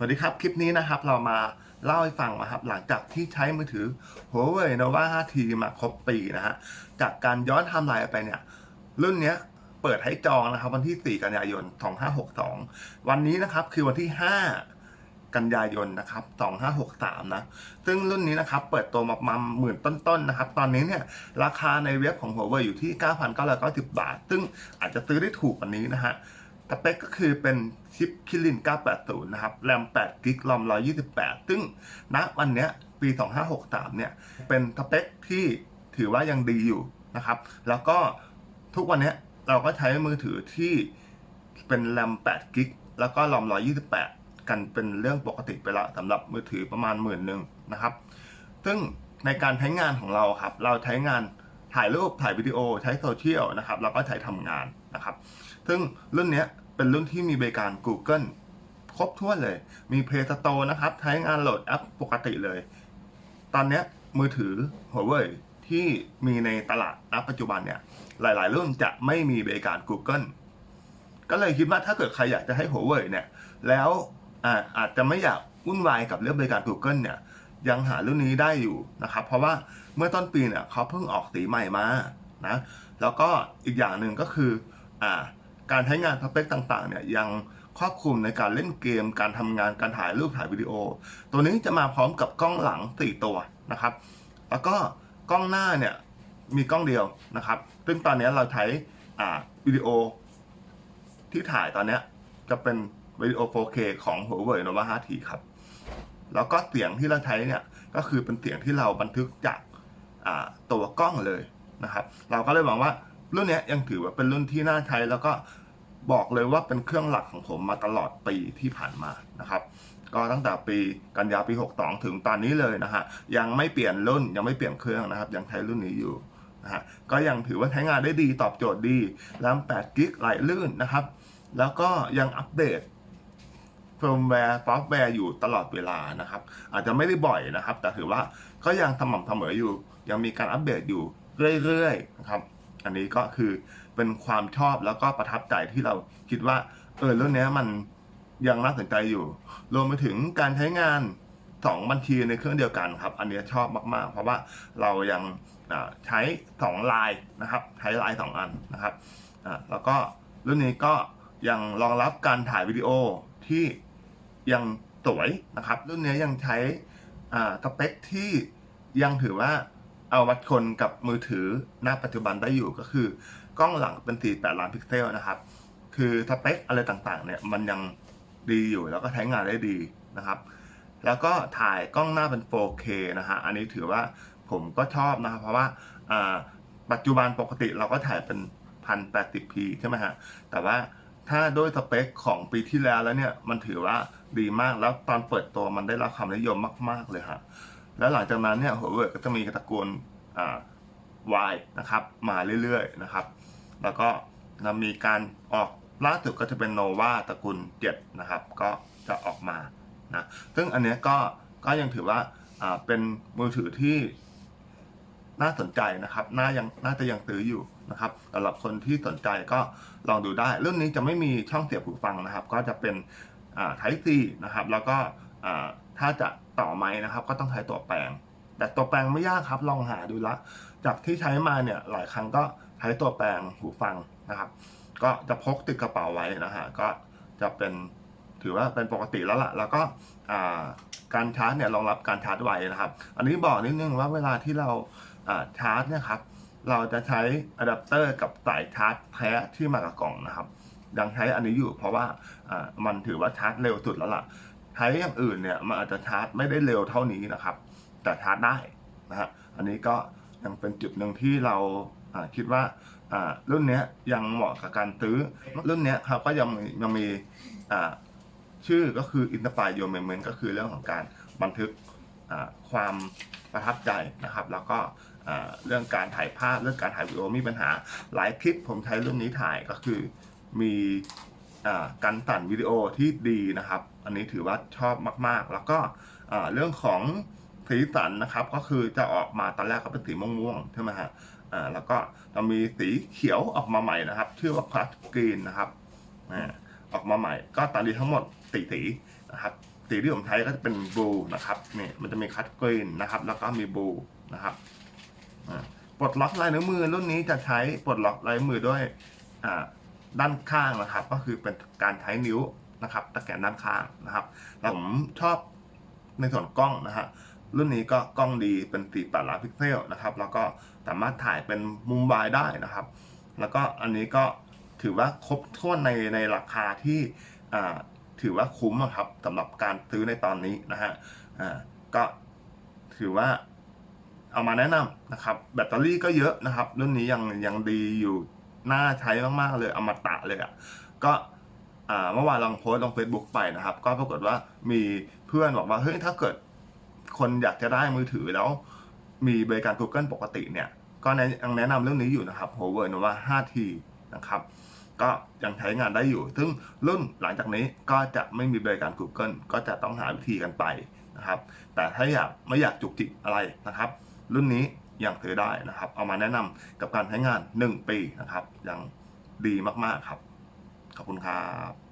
สวัสดีครับ คลิปนี้นะครับเรามาเล่าให้ฟังนะครับ หลังจากที่ใช้มือถือ Huawei Nova 5T มาครบปีนะฮะจากการย้อนไทม์ไลน์ไปเนี่ย รุ่นเนี้ยเปิดให้จองนะครับวันที่ 4 กันยายน 2562 วันนี้นะครับคือวันที่ 5 กันยายนนะครับ 2563 นะ ซึ่งรุ่นนี้นะครับเปิดตัวมาประมาณหมื่นต้นๆนะครับ ตอนนี้เนี่ยราคาในเว็บของ Huawei อยู่ที่ 9,990 บาท ซึ่งอาจจะซื้อได้ถูกกว่านี้นะฮะ สเปคก็คือเป็นชิปคิริน 980 นะครับ แรม 8 กิกรอม 128 ซึ่งณวันเนี้ยปี 2563 เนี่ย เป็นสเปคที่ถือว่ายังดีอยู่นะครับ แล้วก็ทุกวันนี้เราก็ใช้มือถือที่เป็นแรม 8 กิก แล้วก็รอม 128 กันเป็นเรื่องปกติไปล้วสำหรับมือถือประมาณหมื่นหนึ่งนะครับ ซึ่งในการใช้งานของเราครับ เราใช้งานถ่ายรูปถ่ายวิดีโอใช้โซเชียลนะครับ แล้วก็ใช้ทำงานนะครับ ซึ่งรุ่นนี้เป็นรุ่นที่มีบริการ Google ครบถ้วนเลย มี Play Store นะครับ ใช้งานโหลดแอปปกติเลย ตอนนี้มือถือ Huawei ที่มีในตลาดณปัจจุบันเนี่ย หลายๆ รุ่นจะไม่มีบริการ Google ก็เลยคิดว่าถ้าเกิดใครอยากจะให้ Huawei เนี่ย แล้วอาอาจจะไม่อยากวุ่นวายกับเรื่องบริการ Google เนี่ย ยังหารุ่นนี้ได้อยู่นะครับ เพราะว่าเมื่อต้นปีเนี่ยเขาเพิ่งออกสีใหม่มานะ แล้วก็อีกอย่างหนึ่งก็คือ อ่า การใช้งานพสเปคต่างๆเนี่ยยังครอบคลุมในการเล่นเกม การทำงานการถ่ายรูปถ่ายวิดีโอ ตัวนี้จะมาพร้อมกับกล้องหลัง4ตัวนะครับ แล้วก็กล้องหน้าเนี่ยมีกล้องเดียวนะครับ ซึ่งตอนนี้เราใช้วิดีโอที่ถ่ายตอนนี้จะเป็นวิดีโอ 4K ของ Huawei Nova 5T ครับ แล้วก็เสียงที่เราใช้เนี่ยก็คือเป็นเสียงที่เราบันทึกจากตัวกล้องเลยนะครับ เราก็เลยมองว่า รุ่นนี้ยยังถือว่าเป็นรุ่นที่น่าใช้แล้วก็บอกเลยว่าเป็นเครื่องหลักของผมมาตลอดปีที่ผ่านมานะครับ ก็ตั้งแต่ปีกันยาปี 62 ถึงตอนนี้เลยนะฮะยังไม่เปลี่ยนรุ่นยังไม่เปลี่ยนเครื่องนะครับ ยังใช้รุ่นนี้อยู่นะฮะก็ยังถือว่าใช้งานได้ดีตอบโจทย์ดีแรม8กิกไหลลื่นนะครับ แล้วก็ยังอัปเดตเฟิร์มแวร์ซอฟต์แวร์อยู่ตลอดเวลานะครับ อาจจะไม่ได้บ่อยนะครับ แต่ถือว่าก็ยังสม่ำเสมออยู่ ยังมีการอัปเดตอยู่เรื่อยๆนะครับ อันนี้ก็คือเป็นความชอบแล้วก็ประทับใจที่เราคิดว่า เออเรื่องนี้มันยังน่าสนใจอยู่ รวมไปถึงการใช้งานสองบัญชีในเครื่องเดียวกันครับ อันนี้ชอบมาก ๆ เพราะว่าเรายังใช้สองลน์นะครับ ใช้ลน์สองอันนะครับแล้วก็รุ่นนี้ก็ยังรองรับการถ่ายวิดีโอที่ยังสวยนะครับ รุ่นนี้ยังใช้สเปคที่ยังถือว่า เอาวัดคนกับมือถือหน้าปัจจุบันได้อยู่ก็คือกล้องหลังเป็น 48 ล้านพิกเซลนะครับ คือสเปคอะไรต่างๆเนี่ยมันยังดีอยู่แล้วก็ใช้งานได้ดีนะครับ แล้วก็ถ่ายกล้องหน้าเป็น 4K นะฮะอันนี้ถือว่าผมก็ชอบนะครับ เพราะว่าอ่าปัจจุบันปกติเราก็ถ่ายเป็น 1080p ใช่ไหมฮะแต่ว่าถ้าด้วยสเปคของปีที่แล้วแล้วเนี่ยมันถือว่าดีมากแล้วตอนเปิดตัวมันได้รับความนิยมมาก ๆเลยฮะ แล้วหลังจากนั้นเนี่ยหัวเว่ยก็จะมีตระกูลอ่า Y นะครับมาเรื่อยๆนะครับ แล้วก็จะมีการออกล่าสุดก็จะเป็นโนวาตระกูล7นะครับ ก็จะออกมานะซึ่งอันนี้ก็ก็ยังถือว่าอ่าเป็นมือถือที่น่าสนใจนะครับ น่ายังน่าจะยังซื้ออยู่นะครับสำหรับคนที่สนใจก็ลองดูได้ รุ่นนี้จะไม่มีช่องเสียบหูฟังนะครับ ก็จะเป็นอ่า Type C นะครับ แล้วก็ ถ้าจะต่อไม้นะครับ ก็ต้องใช้ตัวแปลง แต่ตัวแปลงไม่ยากครับ ลองหาดูละ จากที่ใช้มาเนี่ยหลายครั้งก็ใช้ตัวแปลงหูฟังนะครับ ก็จะพกติดกระเป๋าไว้นะฮะก็จะเป็นถือว่าเป็นปกติแล้วล่ะ แล้วก็การชาร์จเนี่ยรองรับการชาร์จไวนะครับ อันนี้บอกนิดนึงว่าเวลาที่เราชาร์จเนี่ยครับเราจะใช้อะแดปเตอร์กับสายชาร์จแท้ที่มากับกล่องนะครับ ยังใช้อันนี้อยู่เพราะว่าอ่ามันถือว่าชาร์จเร็วสุดแล้วล่ะ ใช้อย่างอื่นเนี่ยมันอาจจะชาร์จไม่ได้เร็วเท่านี้นะครับ แต่ชาร์จได้นะฮะอันนี้ก็ยังเป็นจุดหนึ่งที่เราคิดว่ารุ่นนี้ยังเหมาะกับการซื้อรุ่นนี้ครับก็ยังมียังมีชื่อก็คือ Inspire Your Moment ก็คือเรื่องของการบันทึกความประทับใจนะครับ แล้วก็เรื่องการถ่ายภาพเรื่องการถ่ายวิดีโอมีปัญหาหลายคลิปผมใช้รุ่นนี้ถ่ายก็คือมี การตัดวิดีโอที่ดีนะครับ อันนี้ถือว่าชอบมากๆ แล้วก็เรื่องของสีสันนะครับ ก็คือจะออกมาตอนแรกก็เป็นสีม่วงๆใช่ไหมฮะอ่าแล้วก็จะมีสีเขียวออกมาใหม่นะครับ ชื่อว่าคลาสกรีนนะครับอ่าออกมาใหม่ ก็ตอนนี้ทั้งหมดสีสีนะครับสีที่ผมใช้ก็จะเป็นบลูนะครับนี่มันจะมีคัตกรีนนะครับ แล้วก็มีบลูนะครับปลดล็อกลายนิ้วมือรุ่นนี้จะใช้ปลดล็อกลายมือด้วยอ่า ด้านข้างนะครับ ก็คือเป็นการใช้นิ้วนะครับ ตะแกรงด้านข้างนะครับแล้วผมชอบในส่วนกล้องนะฮะรุ่นนี้ก็กล้องดีเป็นสีแปดล้านพิกเซลนะครับ แล้วก็สามารถถ่ายเป็นมุมวายได้นะครับ แล้วก็อันนี้ก็ถือว่าครบถ้วนในในราคาที่ถือว่าคุ้มอะครับสำหรับการซื้อในตอนนี้นะฮะก็ถือว่าเอามาแนะนำนะครับ แบตเตอรี่ก็เยอะนะครับ รุ่นนี้ยังยังดีอยู่ น่าใช้มากๆเลยอมตะเลยอะ่ะก็เมื่อวานลองโพสต์ลง Facebook ไปนะครับ ก็ปรากฏว่ามีเพื่อนบอกว่าเฮ้ยถ้าเกิดคนอยากจะได้มือถือแล้ว มีบริการ Google ปกติเนี่ย ก็แนะยังแนะนำเรื่องนี้อยู่นะครับ Huawei Nova 5T นะครับก็ยังใช้งานได้อยู่ ซึ่งรุ่นหลังจากนี้ก็จะไม่มีบริการ Google ก็จะต้องหาวิธีกันไปนะครับ แต่ถ้าอยากไม่อยากจุกจิกอะไรนะครับ รุ่นนี้ ยังซื้อได้นะครับ เอามาแนะนำกับการใช้งาน 1 ปีนะครับ ยังดีมากๆครับ ขอบคุณครับ